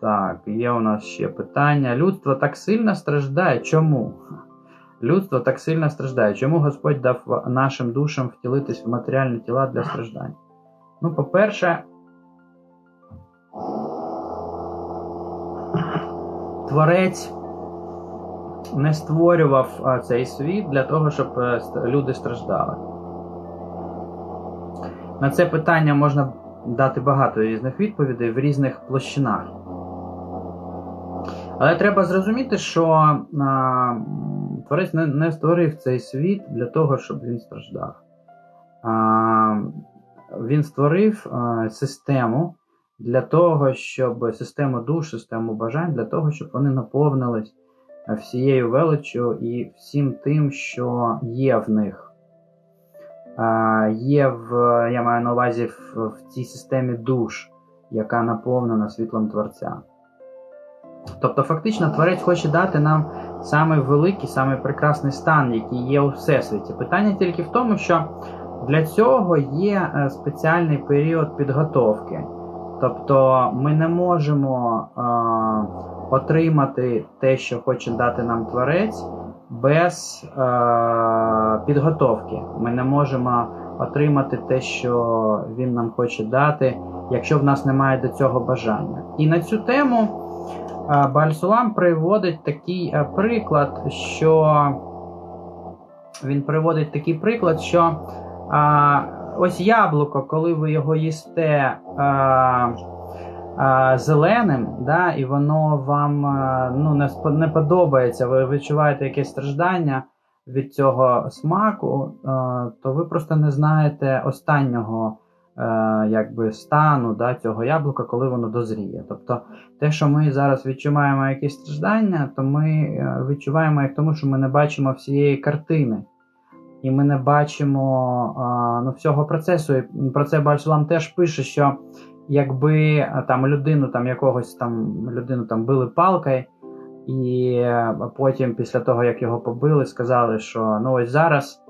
Так, є у нас ще питання. Людство так сильно страждає. Чому? Людство так сильно страждає. Чому Господь дав нашим душам втілитись в матеріальні тіла для страждань? Ну, по-перше, Творець не створював цей світ для того, щоб е, люди страждали. На це питання можна дати багато різних відповідей в різних площинах. Але треба зрозуміти, що а, творець не, не створив цей світ для того, щоб він страждав. А, він створив а, систему для того, щоб систему душ, систему бажань, для того, щоб вони наповнились всією величчю і всім тим, що є в них. Е, Є в, я маю на увазі в, в цій системі душ, яка наповнена світлом Творця. Тобто, фактично, Творець хоче дати нам самий великий, самий прекрасний стан, який є у Всесвіті. Питання тільки в тому, що для цього є е, спеціальний період підготовки. Тобто ми не можемо е, отримати те, що хоче дати нам творець, без е, підготовки. Ми не можемо отримати те, що він нам хоче дати, якщо в нас немає до цього бажання. І на цю тему Бальсулам приводить такий е, приклад, що він приводить такий приклад, що а, ось яблуко, коли ви його їсте а, а, зеленим, да, і воно вам а, ну, не, не подобається, ви відчуваєте якесь страждання від цього смаку, а, то ви просто не знаєте останнього е, якби, стану да, цього яблука, коли воно дозріє. Тобто те, що ми зараз відчуваємо якісь страждання, то ми е, відчуваємо їх тому, що ми не бачимо всієї картини. І ми не бачимо а, ну, всього процесу. І про це Бальсулам теж пише, що якби там людину там якогось там людину там били палкою, і е, потім, після того, як його побили, сказали, що ну ось зараз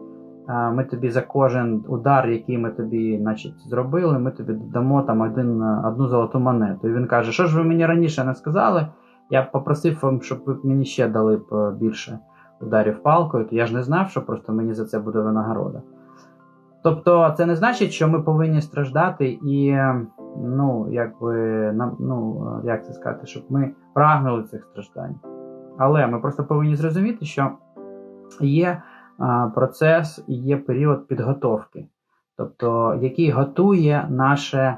ми тобі за кожен удар, який ми тобі значить, зробили, ми тобі дамо там один, е, одну золоту монету. І він каже, що ж ви мені раніше не сказали? Я попросив вам, щоб ви мені ще дали б е, більше ударів палкою, то я ж не знав, що просто мені за це буде винагорода. Тобто, це не значить, що ми повинні страждати і, ну, якби, нам, ну, як це сказати, щоб ми прагнули цих страждань. Але ми просто повинні зрозуміти, що є процес і є період підготовки, тобто, який готує наше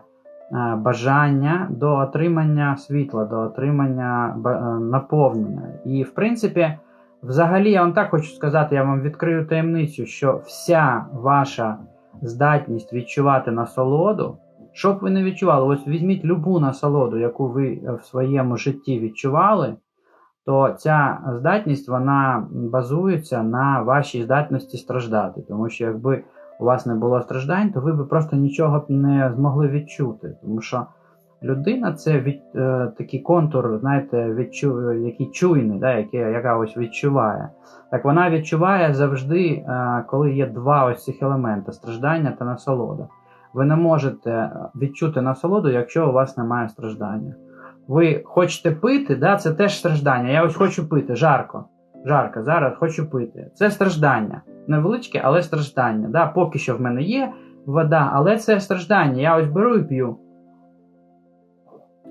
бажання до отримання світла, до отримання е, наповнення. І, в принципі, Взагалі, я вам так хочу сказати, я вам відкрию таємницю, що вся ваша здатність відчувати насолоду, що б ви не відчували, ось візьміть любу насолоду, яку ви е, в своєму житті відчували, то ця здатність вона базується на вашій здатності страждати. Тому що якби у вас не було страждань, то ви б просто нічого б не змогли відчути. Тому що людина це від, е, такий контур, знаєте, відчу, який чуйний, да, який, яка ось відчуває. Так вона відчуває завжди, е, коли є два ось цих елемента страждання та насолода. Ви не можете відчути насолоду, якщо у вас немає страждання. Ви хочете пити, да, це теж страждання. Я ось хочу пити, жарко. Жарко, зараз хочу пити. Це страждання. Невеличке, але страждання. Да, Поки що в мене є вода, але це страждання. Я ось беру і п'ю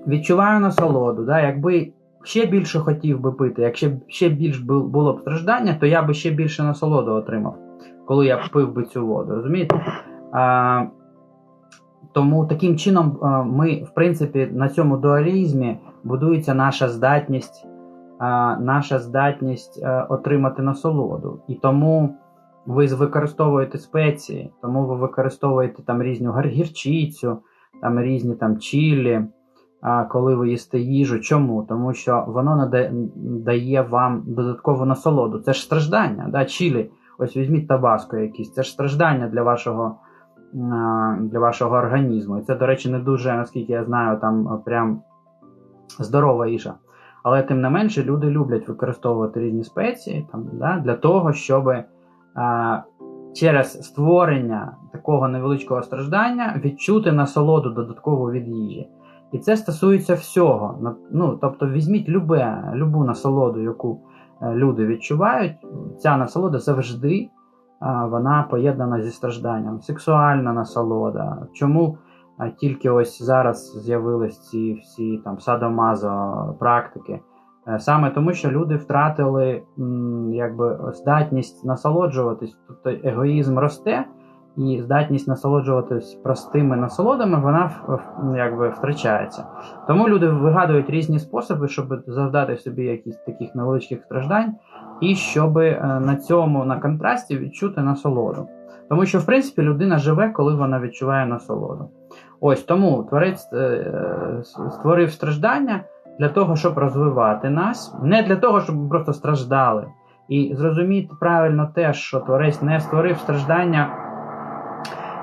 відчуваю насолоду. Да? Якби ще більше хотів би пити, якщо б ще більш було б страждання, то я би ще більше насолоду отримав, коли я пив би цю воду. Розумієте? А, тому таким чином ми, в принципі, на цьому дуалізмі будується наша здатність, наша здатність отримати насолоду. І тому ви використовуєте спеції, тому ви використовуєте там різну гар- гірчицю, там різні там чілі коли ви їсте їжу. Чому? Тому що воно дає вам додаткову насолоду. Це ж страждання, да? чілі. Ось візьміть табаско якісь, це ж страждання для вашого, для вашого організму. І це, до речі, не дуже, наскільки я знаю, там прям здорова їжа. Але тим не менше люди люблять використовувати різні спеції там, да, для того, щоб а, через створення такого невеличкого страждання відчути насолоду додаткову від їжі. І це стосується всього. Ну, тобто, візьміть любе, любу насолоду, яку е, люди відчувають. Ця насолода завжди вона поєднана зі стражданням. Сексуальна насолода. Чому тільки ось зараз з'явились ці всі там садомазо практики? Е, Саме тому, що люди втратили якби здатність насолоджуватись, тобто егоїзм росте, і здатність насолоджуватись простими насолодами, вона якби втрачається. Тому люди вигадують різні способи, щоб завдати собі якісь таких невеличких страждань, і щоб е, на цьому на контрасті відчути насолоду. Тому що, в принципі, людина живе, коли вона відчуває насолоду. Ось тому творець е, е, створив страждання для того, щоб розвивати нас, не для того, щоб ми просто страждали. І зрозуміти правильно те, що творець не створив страждання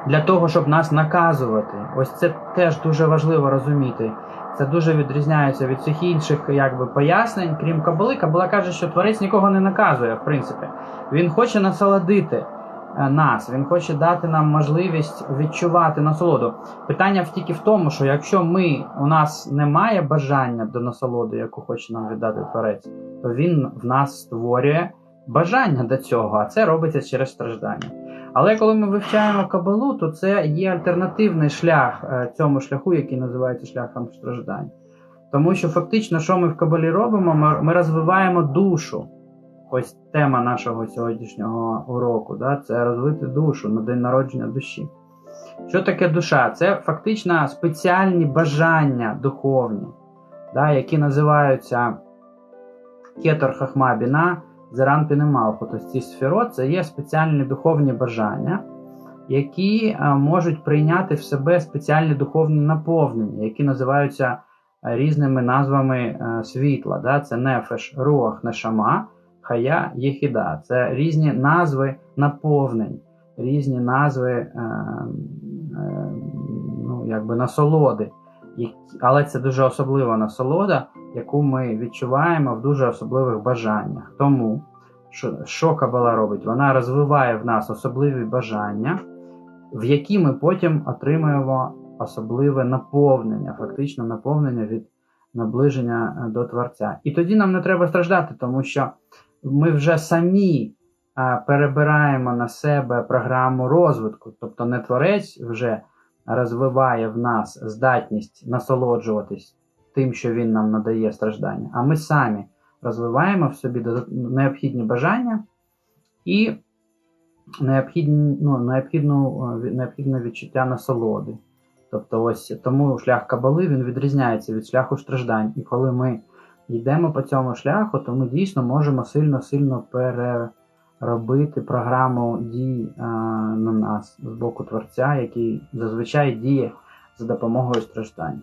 для того, щоб нас наказувати. Ось це теж дуже важливо розуміти. Це дуже відрізняється від всіх інших якби, пояснень, крім Кабали. Кабала каже, що творець нікого не наказує, в принципі. Він хоче насолодити е, нас, він хоче дати нам можливість відчувати насолоду. Питання тільки в тому, що якщо ми у нас немає бажання до насолоди, яку хоче нам віддати творець, то він в нас створює бажання до цього, а це робиться через страждання. Але коли ми вивчаємо кабалу, то це є альтернативний шлях е, цьому шляху, який називається шляхом страждань. Тому що фактично, що ми в кабалі робимо, ми, розвиваємо душу. Ось тема нашого сьогоднішнього уроку, да? це розвити душу на день народження душі. Що таке душа? Це фактично спеціальні бажання духовні, да? які називаються кетор хахма біна, Зеран Пінемалху. Тобто ці сферот це є спеціальні духовні бажання, які е, можуть прийняти в себе спеціальні духовні наповнення, які називаються е, різними назвами е, світла. Да? Це нефеш, руах, нешама, хая, єхіда. Це різні назви наповнень, різні назви ну, якби насолоди. Але це дуже особлива насолода, яку ми відчуваємо в дуже особливих бажаннях. Тому що, що Кабала робить? Вона розвиває в нас особливі бажання, в які ми потім отримуємо особливе наповнення, фактично наповнення від наближення е, до Творця. І тоді нам не треба страждати, тому що ми вже самі е, перебираємо на себе програму розвитку, тобто не творець вже розвиває в нас здатність насолоджуватись тим, що він нам надає страждання, а ми самі розвиваємо в собі необхідні бажання і необхідні, ну, необхідну, е, необхідне відчуття насолоди. Тобто, ось тому шлях кабали він відрізняється від шляху страждань. І коли ми йдемо по цьому шляху, то ми дійсно можемо сильно-сильно переробити програму дій е, на нас з боку творця, який зазвичай діє за допомогою страждань.